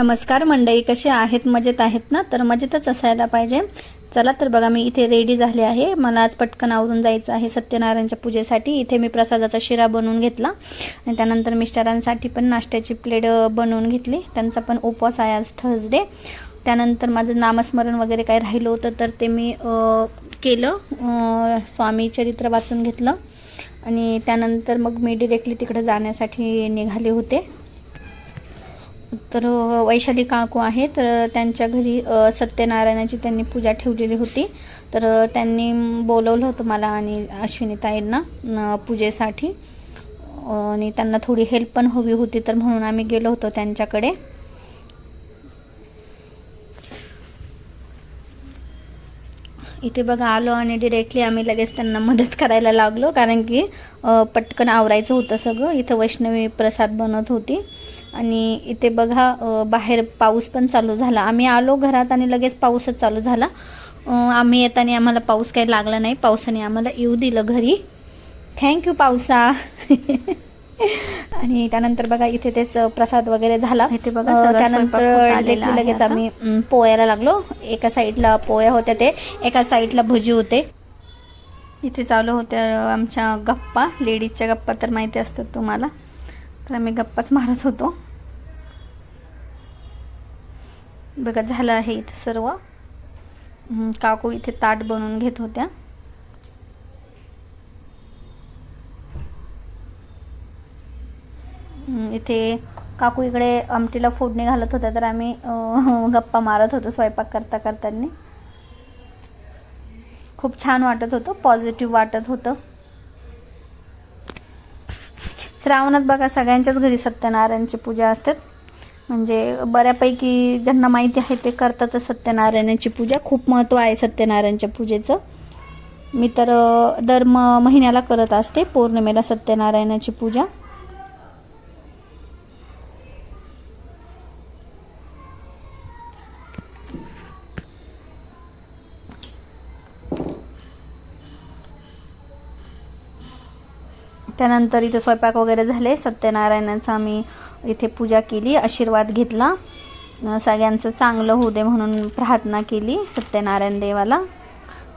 नमस्कार मंडळी कसे आहेत? मजेत आहेत ना? तर मजेतच असायला पाहिजे. चला तर बघा मी इथे रेडी झाले आहे. मला आज पटकन आवरून जायचं आहे सत्यनारायणच्या पूजेसाठी. इथे मी प्रसादाचा शिरा बनवून घेतला. आणि त्यानंतर मिस्टरांसाठी पण नाश्त्याची प्लेट बनवून घेतली. त्यांचा पण उपवास आहे आज थर्सडे त्यानंतर माझं नामस्मरण वगैरे काही राहिलं होतं तर ते मी केलं. स्वामी चरित्र वाचून घेतलं. आणि त्यानंतर मग मी डिरेक्टली तिकडे जाण्यासाठी निघाले होते. तर वैशाली काकू आहे तर त्यांच्या घरी सत्यनारायणाची त्यांनी पूजा ठेवलेली होती. तर त्यांनी बोलवलं होतं मला आणि अश्विनीताईंना पूजेसाठी. आणि त्यांना थोडी हेल्प पण हवी होती तर म्हणून आम्ही गेलो होतो त्यांच्याकडे. इथे बघा आलो आणि डिरेक्टली आम्ही लगेच त्यांना मदत करायला लागलो. कारण की पटकन आवरायचं होतं सगळं. इथं वैष्णवी प्रसाद बनत होती. आणि इथे बघा बाहेर पाऊस पण चालू झाला. आम्ही आलो घरात आणि लगेच पाऊसच चालू झाला. आम्ही येताना आम्हाला पाऊस काही लागला नाही. पावसाने आम्हाला येऊ दिलं घरी. थँक्यू पावसा. आणि त्यानंतर बघा इथे तेच प्रसाद वगैरे झाला. इथे बघा त्यानंतर लगेच. आम्ही पोह्याला लागलो. एका साईडला पोह्या होत्या ते एका साईडला भजी होते. इथे चालू होत्या आमच्या गप्पा. लेडीजच्या गप्पा तर माहिती असतात तुम्हाला. तर आम्ही गप्पाच मारत होतो. बघा झालं आहे इथे सर्व. काकू इथे ताट बनवून घेत होत्या. इथे काकू इकडे आमटीला फोडणी घालत होत्या तर आम्ही गप्पा मारत होतो स्वयंपाक करता करताना. खूप छान वाटत होतं पॉझिटिव्ह वाटत होतं. श्रावणात बघा सगळ्यांच्याच घरी सत्यनारायणची पूजा असते. म्हणजे बऱ्यापैकी ज्यांना माहिती आहे ते करतातच सत्यनारायणाची पूजा. खूप महत्त्व आहे सत्यनारायणच्या पूजेचं. मी तर दर म महिन्याला करत असते पौर्णिमेला सत्यनारायणाची पूजा. त्यानंतर इथे स्वयंपाक वगैरे झाले. सत्यनारायणाचा आम्ही इथे पूजा केली आशीर्वाद घेतला. सगळ्यांचं चांगलं होऊ दे म्हणून प्रार्थना केली सत्यनारायण देवाला.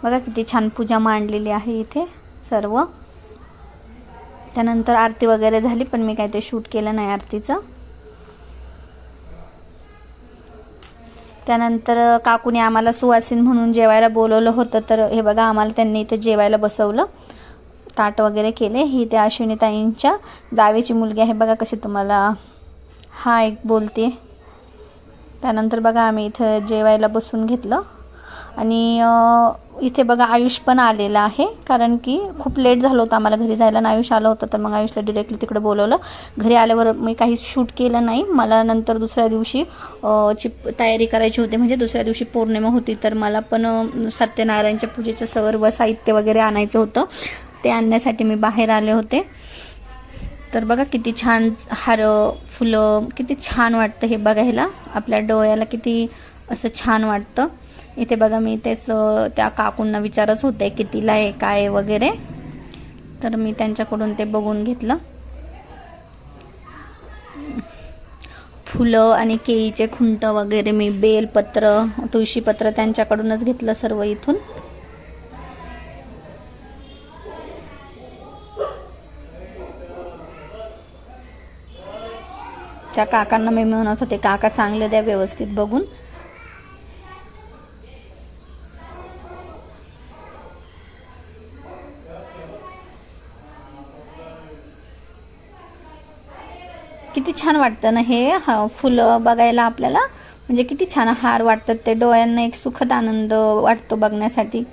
बघा किती छान पूजा मांडलेली आहे इथे सर्व. त्यानंतर आरती वगैरे झाली पण मी काही ते शूट केलं नाही आरतीचं. त्यानंतर काकूने आम्हाला सुवासीन म्हणून जेवायला बोलवलं होतं तर हे बघा आम्हाला त्यांनी इथे जेवायला बसवलं. ताट वगैरे केले. ही त्या अश्विनीताईंच्या जावेची मुलगी आहे. बघा कशी तुम्हाला हा एक बोलते. त्यानंतर बघा आम्ही इथं जेवायला बसून घेतलं. आणि इथे बघा आयुष पण आलेला आहे. कारण की खूप लेट झालं होतं आम्हाला घरी जायला. आणि आयुष आलं होतं तर मग आयुषला डिरेक्टली तिकडे बोलवलं. घरी आल्यावर मी काही शूट केलं नाही. मला नंतर दुसऱ्या दिवशी ची तयारी करायची होती. म्हणजे दुसऱ्या दिवशी पौर्णिमा होती. तर मला पण सत्यनारायणच्या पूजेचं सर्व साहित्य वगैरे आणायचं होतं. ते आणण्यासाठी मी बाहेर आले होते. तर बघा किती छान हारं फुलं किती छान वाटतं हे बघायला. आपल्या डोळ्याला किती असं छान वाटतं. इथे बघा मी तेच त्या काकूंना विचारच होते कितीला आहे काय वगैरे. तर मी त्यांच्याकडून ते बघून घेतलं. फुलं आणि केळीचे खुंट वगैरे मी बेलपत्र तुळशीपत्र त्यांच्याकडूनच घेतलं सर्व इथून. त्या काकांना मी म्हणत होते काका चांगले द्या व्यवस्थित बघून. किती छान वाटतं ना हे फुलं बघायला आपल्याला. म्हणजे किती छान हार वाटतात ते डोळ्यांना एक सुखद आनंद वाटतो बघण्यासाठी.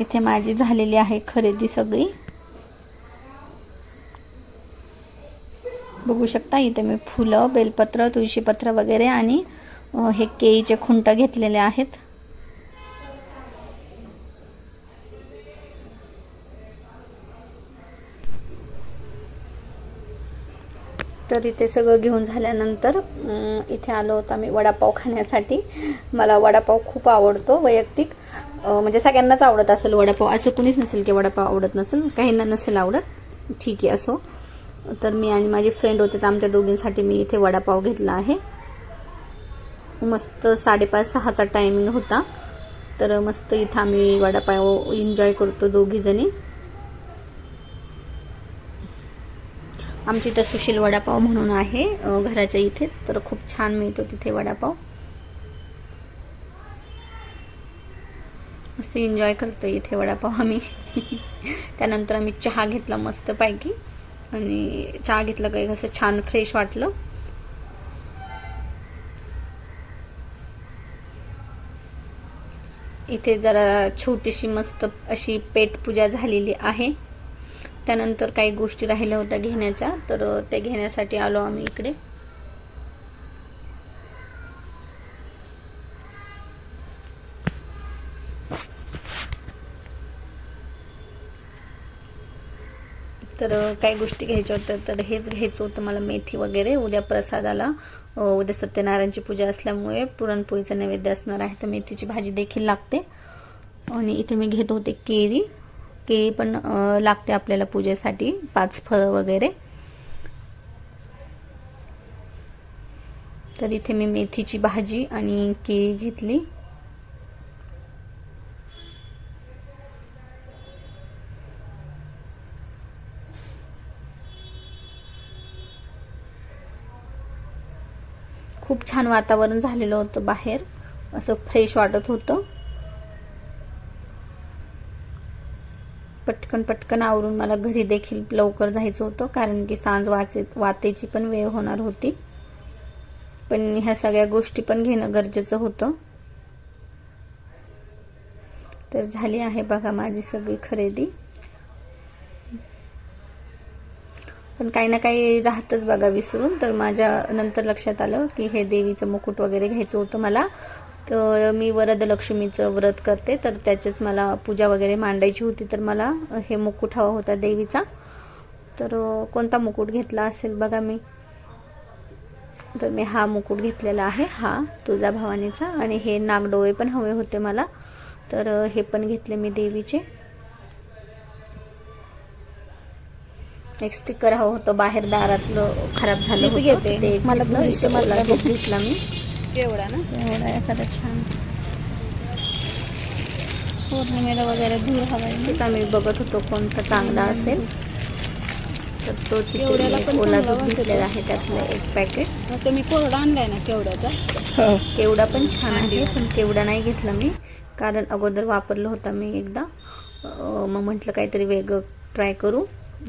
इथे माझी झालेली आहे खरेदी सगळी. बघू शकता इथे मी फुलं बेलपत्र तुळशीपत्र वगैरे आणि हे केळीचे खुंट घेतलेले आहेत. तर इथे सगळं घेऊन झाल्यानंतर इथे आलो होतो आम्ही वडापाव खाण्यासाठी. मला वडापाव खूप आवडतो वैयक्तिक. म्हणजे सगळ्यांनाच आवडत असेल वडापाव. असं कुणीच नसेल की वडापाव आवडत नसेल. काहींना नसेल आवडत. ठीक आहे असो. तर मी आणि माझी फ्रेंड होते तर आमच्या दोघींसाठी मी इथे वडापाव घेतला आहे. मस्त साडेपाच सहाचा टायमिंग होता. तर मस्त इथं आम्ही वडापाव एन्जॉय करतो दोघीजणी आमची इथं सुशील वडापाव म्हणून आहे घराच्या इथेच. तर खूप छान मिळतो तिथे वडापाव. मस्त एन्जॉय करतो इथे वडापाव आम्ही. त्यानंतर आम्ही चहा घेतला मस्त पैकी. आणि चहा घेतला काही कसं छान फ्रेश वाटलं. इथे जरा छोटीशी मस्त अशी पेटपूजा झालेली आहे. त्यानंतर काही गोष्टी राहिल्या होत्या घेण्याच्या तर ते त्या घेण्यासाठी आलो आम्ही इकडे. तर काही गोष्टी घ्यायच्या होत्या तर हेच घ्यायचं होतं मला मेथी वगैरे. उद्या प्रसादाला उद्या सत्यनारायणची पूजा असल्यामुळे पुरणपोळीचा नैवेद्य असणार आहे. तर मेथीची भाजी देखील लागते. आणि इथे मी घेत होते केळी. केळी पण लागते आपल्याला पूजेसाठी पाच फळं वगैरे. तर इथे मी मेथीची भाजी आणि केळी घेतली. खूप छान वातावरण झालेलं होतं बाहेर. असं फ्रेश वाटत होतं. पटकन पटकन आवरून मला घरी देखील लवकर जायचं होतं कारण की सांज वाचे वातेची पण वेळ होणार होती. पण ह्या सगळ्या गोष्टी पण घेणं गरजेचं होतं. तर झाली आहे बघा माझी सगळी खरेदी. पण काही ना काही राहतच बघा विसरून. तर माझ्या नंतर लक्षात आलं की हे देवीचं मुकुट वगैरे घ्यायचं होतं मला. तर मी वरद लक्ष्मीचं व्रत करते. तर त्याचेच मला पूजा वगैरे मांडायची होती तर मला हे मुकुट हवा होता देवीचा. तर कोणता मुकुट घेतला असेल बघा मी. तर मी हा मुकुट घेतलेला आहे. हा तुळजा भवानीचा. आणि हे नागडोळे पण हवे होते मला. तर हे पण घेतले मी देवीचे. एक स्टिकर हवं होतं बाहेर दारातलं खराब झालं होतं घेते. ते मला दोनशे मला घेतला मी. एवढा ना? एवढा एखादा छान. पौर्णिमेला वगैरे धूर हवा तेच आम्ही बघत होतो कोणता चांगला असेल. तर तो पण ओला दूध. घेतलेला आहे त्यातलं एक पॅकेट मी कोरडा आणलाय ना केवढ्याचा? केवडा पण छान आहे पण केवडा नाही घेतला मी. कारण अगोदर वापरलं होता मी एकदा. मग म्हटलं काहीतरी वेगळं ट्राय करू.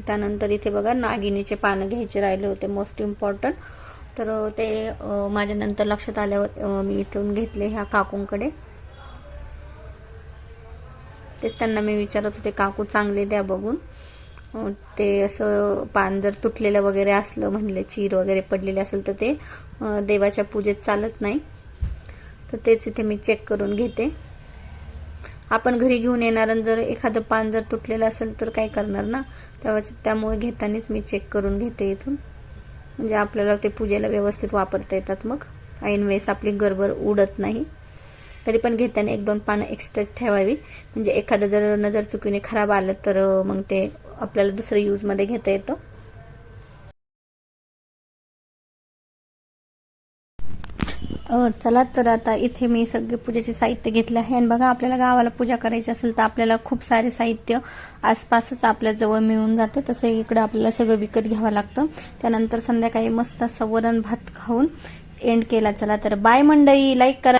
त्यानंतर इथे बघा नागिनीचे पानं घ्यायचे राहिले होते मोस्ट इम्पॉर्टंट तर ते माझ्यानंतर माझ्या नंतर लक्षात आल्यावर मी इथून घेतले ह्या काकूंकडे. तेच त्यांना मी विचारत होते काकू चांगले द्या बघून. ते असं पान जर तुटलेलं वगैरे असलं म्हणले चीर वगैरे पडलेले असेल तर ते देवाच्या पूजेत चालत नाही. तर तेच इथे मी चेक करून घेते. आपण घरी घेऊन येणार आणि जर एखादं पान जर तुटलेलं असेल तर काय करणार ना? तेव्हा त्यामुळे घेतानाच मी चेक करून घेते इथून. म्हणजे आपल्याला ते पूजेला व्यवस्थित वापरता येतात मग. ऐन वेळेस आपली गरबर उडत नाही. तरी पण घेताना एक दोन पानं एक्स्ट्राच ठेवावी. म्हणजे एखादं जर नजर चुकीने खराब आलं तर मग ते आपल्याला दुसरं यूजमध्ये घेता येतं. चला तर आता इथे मी सगळे पूजेचे साहित्य घेतले आहे. आणि बघा आपल्याला गावाला पूजा करायची असेल तर आपल्याला खूप सारे साहित्य आसपासच आपल्या जवळ मिळून जाते. तसं इकडे आपल्याला सगळं विकत घ्यावं लागतं. त्यानंतर संध्याकाळी मस्त असं वरण भात खाऊन एंड केला. चला तर बाय मंडई लाईक करा.